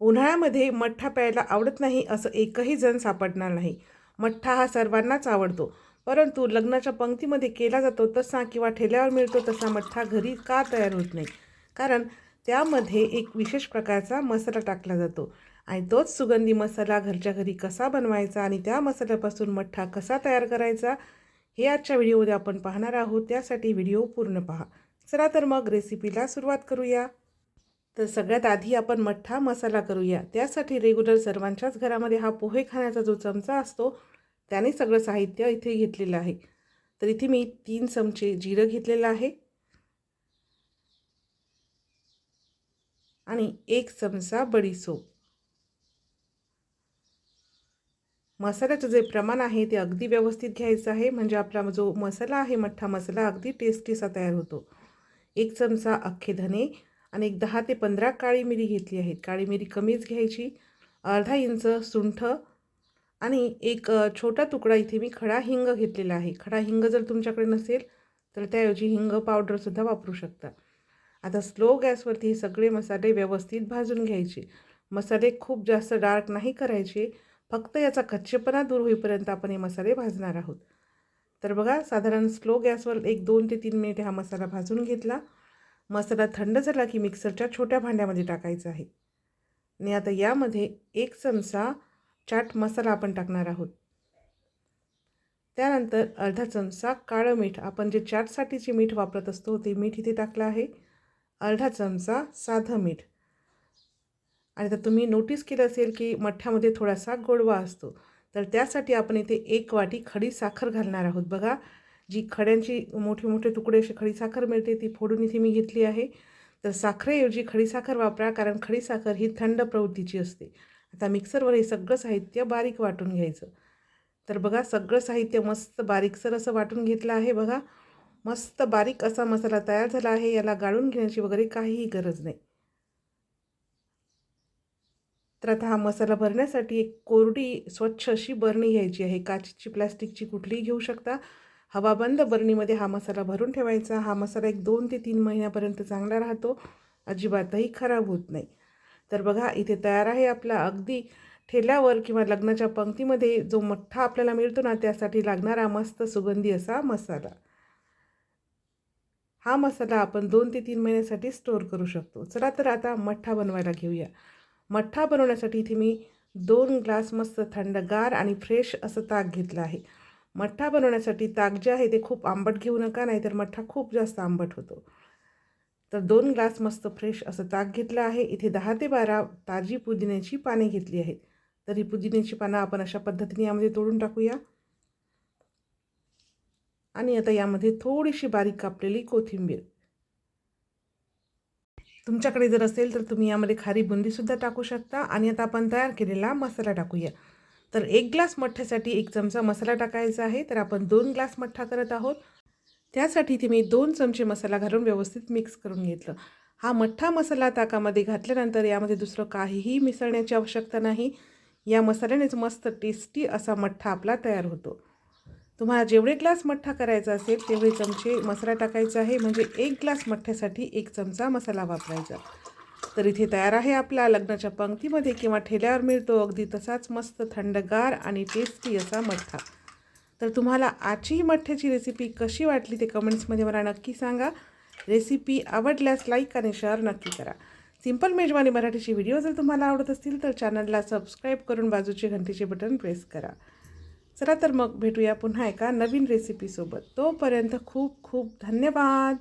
उन्हाळ्यामध्ये मठ्ठा प्यायला आवडत नाही असं एकही जण सापडणार नाही. मठ्ठा हा सर्वांनाच आवडतो. परंतु लग्नाच्या पंक्तीमध्ये केला जातो तसा किंवा ठेल्यावर मिळतो तसा मठ्ठा घरी का तयार होत नाही? कारण त्यामध्ये एक विशेष प्रकारचा मसाला टाकला जातो आणि तोच सुगंधी मसाला घरच्या घरी कसा बनवायचा आणि त्या मसाल्यापासून मठ्ठा कसा तयार करायचा हे आजच्या व्हिडिओमध्ये आपण पाहणार आहोत. त्यासाठी व्हिडिओ पूर्ण पहा. चला तर मग रेसिपीला सुरुवात करूया. तर सगळ्यात आधी आपण मठ्ठा मसाला करूया. त्यासाठी रेग्युलर सर्वांच्याच घरामध्ये हा पोहे खाण्याचा जो चमचा असतो त्याने सगळं साहित्य इथे घेतलेलं आहे. तर इथे मी तीन चमचे जिरं घेतलेलं आहे. आणि एक चमचा बडीसोप मसाल्याचं जे प्रमाण आहे ते अगदी व्यवस्थित घ्यायचं आहे. म्हणजे आपला जो मसाला आहे मठ्ठा मसाला अगदी टेस्टीसा तयार होतो. एक चमचा अख्खे धने आणि एक दहा ते पंधरा काळी मिरी घेतली आहेत. काळी मिरी कमीच घ्यायची अर्धा इंच सुंठ आणि एक छोटा तुकडा इथे मी खडा हिंग घेतलेला आहे. खडा हिंग जर तुमच्याकडे नसेल तर त्याऐवजी हिंग पावडरसुद्धा वापरू शकता. आता स्लो गॅसवरती हे सगळे मसाले व्यवस्थित भाजून घ्यायचे. मसाले खूप जास्त डार्क नाही करायचे फक्त याचा कच्चेपणा दूर होईपर्यंत आपण हे मसाले भाजणार आहोत. तर बघा साधारण स्लो गॅसवर एक दोन ते तीन मिनिट हा मसाला भाजून घेतला. मसाला थंड झाला की मिक्सरच्या छोट्या भांड्यामध्ये टाकायचा आहे. आणि आता यामध्ये एक चमचा चाट मसाला आपण टाकणार आहोत. त्यानंतर अर्धा चमचा काळं मीठ आपण जे चाटसाठी जे मीठ वापरत असतो ते मीठ इथे टाकलं आहे. अर्धा चमचा साधं मीठ. आणि तर तुम्ही नोटीस केलं असेल की मठ्ठ्यामध्ये थोडासा गोडवा असतो तर त्यासाठी आपण इथे एक वाटी खडी साखर घालणार आहोत. बघा जी खड्यांची मोठे मोठे तुकडे अशी खडीसाखर मिळते ती फोडून इथे मी घेतली आहे. तर साखरेऐवजी खडीसाखर वापरा कारण खडीसाखर ही थंड प्रवृत्तीची असते. आता मिक्सरवर हे सगळं साहित्य बारीक वाटून घ्यायचं. तर बघा सगळं साहित्य मस्त बारीकसर असं वाटून घेतलं आहे बघा. मस्त बारीक असा मसाला तयार झाला आहे याला गाळून घेण्याची वगैरे काहीही गरज नाही. तर आता हा मसाला भरण्यासाठी एक कोरडी स्वच्छ अशी बरणी घ्यायची आहे. काचेची प्लॅस्टिकची कुठलीही घेऊ शकता. हवाबंद बरणीमध्ये हा मसाला भरून ठेवायचा. हा मसाला एक दोन ते तीन महिन्यापर्यंत चांगला राहतो. अजिबातही खराब होत नाही. तर बघा इथे तयार आहे आपला अगदी ठेल्यावर किंवा लग्नाच्या पंक्तीमध्ये जो मठ्ठा आपल्याला मिळतो ना त्यासाठी लागणारा मस्त सुगंधी असा मसाला. हा मसाला आपण दोन ते तीन महिन्यासाठी स्टोअर करू शकतो. चला तर आता मठ्ठा बनवायला घेऊया. मठ्ठा बनवण्यासाठी इथे मी दोन ग्लास मस्त थंडगार आणि फ्रेश असं ताक घेतलं आहे. मठ्ठा बनवण्यासाठी ताक जे आहे ते खूप आंबट घेऊ नका नाहीतर मठ्ठा खूप जास्त आंबट होतो. तर दोन ग्लास मस्त फ्रेश असं ताक घेतलं आहे. इथे दहा ते बारा ताजी पुदिन्याची पाने घेतली आहेत. तर ही पुदिन्याची पानं आपण अशा पद्धतीने यामध्ये तोडून टाकूया. आणि आता यामध्ये थोडीशी बारीक कापलेली कोथिंबीर. तुमच्याकडे जर असेल तर तुम्ही यामध्ये खारी बुंदीसुद्धा टाकू शकता. आणि आता आपण तयार केलेला मसाला टाकूया. तर एक ग्लास मठ्ठ्यासाठी एक चमचा मसाला टाकायचा आहे तर आपण दोन ग्लास मठ्ठा करत आहोत. त्यासाठी इथे मी दोन चमचे मसाला घालून व्यवस्थित मिक्स करून घेतलं. हा मठ्ठा मसाला ताकामध्ये घातल्यानंतर यामध्ये दुसरं काहीही मिसळण्याची आवश्यकता नाही. या मसाल्यानेच मस्त टेस्टी असा मठ्ठा आपला तयार होतो. तुम्हाला जेवढे ग्लास मठ्ठा करायचा असेल तेवढे चमचे मसाला टाकायचा आहे. म्हणजे एक ग्लास मठ्ठ्यासाठी एक चमचा मसाला वापरायचा. तर इथे तयार आहे आपला लग्नाच्या पंक्तीमध्ये किंवा ठेल्यावर मिळतो अगदी तसाच मस्त थंडगार आणि टेस्टी असा मठ्ठा. तर तुम्हाला आजची ही मठ्ठ्याची रेसिपी कशी वाटली ते कमेंट्समध्ये मला नक्की सांगा. रेसिपी आवडल्यास लाईक आणि शेअर नक्की करा. सिंपल मेजवानी मराठीचे व्हिडिओ जर तुम्हाला आवडत असतील तर चॅनलला सबस्क्राईब करून बाजूचे घंटीचे बटन प्रेस करा. चला तर मग भेटूया पुन्हा एका नवीन रेसिपीसोबत तोपर्यंत खूप खूप धन्यवाद.